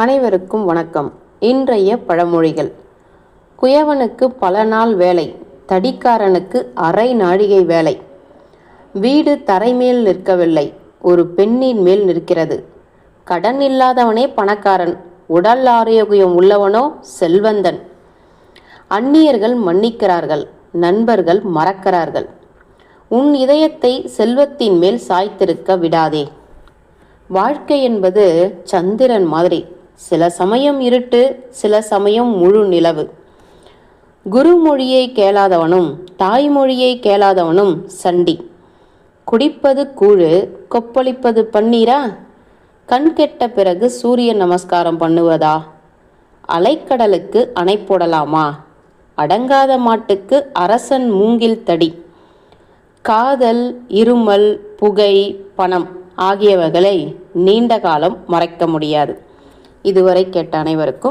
அனைவருக்கும் வணக்கம். இன்றைய பழமொழிகள். குயவனுக்கு பல நாள் வேலை தடிக்காரனுக்கு அரை நாழிகை வேலை. வீடு தரைமேல் நிற்கவில்லை ஒரு பெண்ணின் மேல் நிற்கிறது. கடன் இல்லாதவனே பணக்காரன் உடல் ஆரோக்கியம் உள்ளவனோ செல்வந்தன். அந்நியர்கள் மன்னிக்கிறார்கள் நண்பர்கள் மறக்கிறார்கள். உன் இதயத்தை செல்வத்தின் மேல் சாய்த்திருக்க விடாதே. வாழ்க்கை என்பது சந்திரன் மாதிரி சில சமயம் இருட்டு சில சமயம் முழு நிலவு. குருமொழியை கேளாதவனும் தாய்மொழியை கேளாதவனும் சண்டி. குடிப்பது கூழு கொப்பளிப்பது பன்னீரா? கண் கெட்ட பிறகு சூரிய நமஸ்காரம் பண்ணுவதா? அலைக்கடலுக்கு அணை போடலாமா? அடங்காத மாட்டுக்கு அரசன் மூங்கில் தடி. காதல் இருமல் புகை பணம் ஆகியவைகளை நீண்ட காலம் மறைக்க முடியாது. இதுவரை கேட்ட அனைவருக்கும்